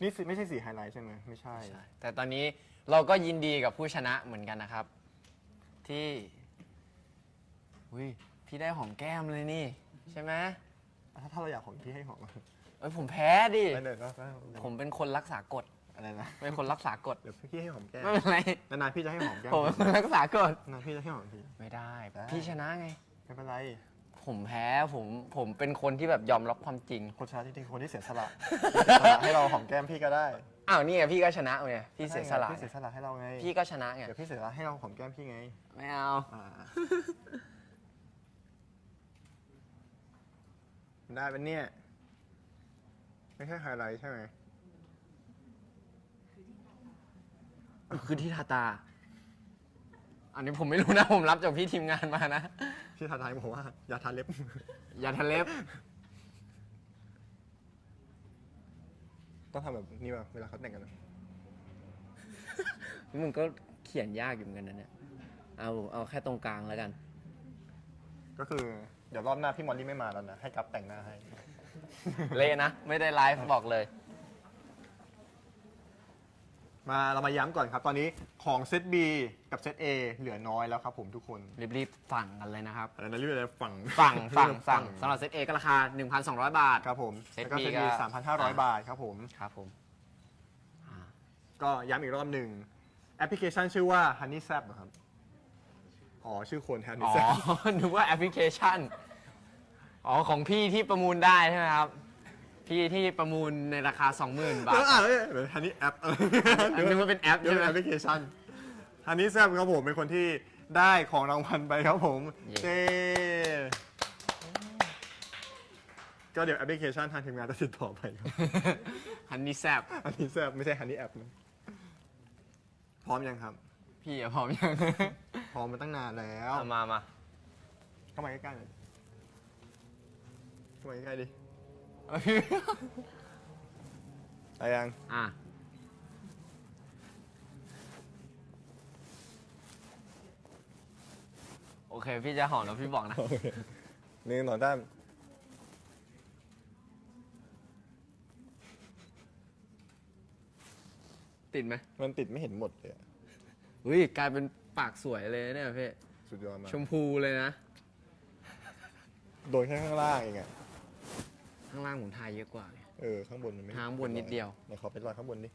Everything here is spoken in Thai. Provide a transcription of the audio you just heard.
นี่สิไม่ใช่สีไฮไลท์ใช่ไหมไม่ใช่ ใช่แต่ตอนนี้เราก็ยินดีกับผู้ชนะเหมือนกันนะครับ ที่อุ้ยพี่ได้หอมแก้มเลยนี่ ใช่ไหมถ้าถ้าเราอยากของพี่ให้หอมเอ้ยผมแพ้ดิ ไม่เลยก็ก็ผมเป็นคนรักษากฎอะไรนะเป็นคนรักษากฎเดี๋ยวพี่ให้หอมแก้มไม่เป็นไรนานๆพี่จะให้หอมแก้มผมเป็นคนรักษากฎนานๆพี่จะให้หอมทีไม่ได้ได้ พี่ชนะไงไม่เป็นไร ผมแพ้ผมผมเป็นคนที่แบบยอมรับความจริง คนชนะจริงๆคนที่เสียสละ เสียสละให้เราหอมแก้มพี่ก็ได้อ้าวนี่ไงพี่ก็ชนะไงพี่เสียสละพี่เสียสละให้เราไงพี่ก็ชนะไงเดี๋ยวพี่เสียสละให้เราหอมแก้มพี่ไงไม่เอาอ่าได้เป็นเนี่ย ไม่ใช่ไฮไลท์ใช่ไหมคือที่ทาตา อันนี้ผมไม่รู้นะผมรับจากพี่ทีมงานมานะ พี่ทาทายบอกว่าอย่าทาเล็บ อย่าทะเล็บ ต้องทำแบบนี้ป่ะเวลาเขาแต่งกันอะมันก็เขียนยากอยู่เหมือนกันนะเนี่ย เอาเอาแค่ตรงกลางแล้วกัน ก็คือเดี๋ยวรอบหน้าพี่มอลลี่ไม่มาแล้วนะ ให้กับแต่งหน้าให้ เละนะ ไม่ได้ไลฟ์บอกเลย มาเรามาย้ำก่อนครับ ตอนนี้ของเซต B กับเซต A เหลือน้อยแล้วครับผมทุกคนรีบๆสั่งกันเลยนะครับ อะไรนะเรียกอะไรฝั่งสั่งสั่งเรียกสั่งฝั่สำหรับเซตเอก็ราคา 1,200 บาท ครับผมเซตแล้วก็ B เซต B ก็สามพันห้าร้อยบาทครับผม ครับผมก็ย้ำอีกรอบหนึ่งแอปพลิเคชันชื่อว่า Honey Zap ครับ อ๋อ ชื่อคน Honey อ๋อ Zap นึกว่าแอปพลิเคชัน อ๋อ ของพี่ที่ประมูลได้ใช่ไหมครับ พี่ที่ประมูลในราคา 20,000 บาเอทออะเอ้ยเดี๋ยว Honey App อะไรอันนึกว่าเป็นแอปเดี๋ยวใช่เป็นไหม แอปพลิเคชัน Honey Zap ครับผมเป็นคนที่ได้ของรางวัลไปครับผมเย้เย้ก็เดี๋ยวแอปพลิเคชันทางทีมงานจะติดต่อไปครับ ฮันนี่แซบ Honey Zap ไม่ใช่ Honey App นะพร้อมยังครับ พี่อะพร้อมยังพร้อมมาตั้งนานแล้ว เอามามาเข้ามาใกล้ๆหน่อยเข้ามาใกล้ๆดิ ไปยัง อะ โอเค พี่จะหอมแล้วพี่บอกนะ โอเคหนึ่งหนอนด้ามติดไหมมันติดไม่เห็นหมดเลยอะอุ้ยกลายเป็นปากสวยเลยนะเนี่ยพี่ สุดยอดมาก ชมพูเลยนะ โดนแค่ข้างล่างเองอะ ข้างล่างผมทายเยอะกว่าไงเออข้างบนมันไม่ข้างบนนิดเดียว ไหนขอเป็นรอยข้างบนดิ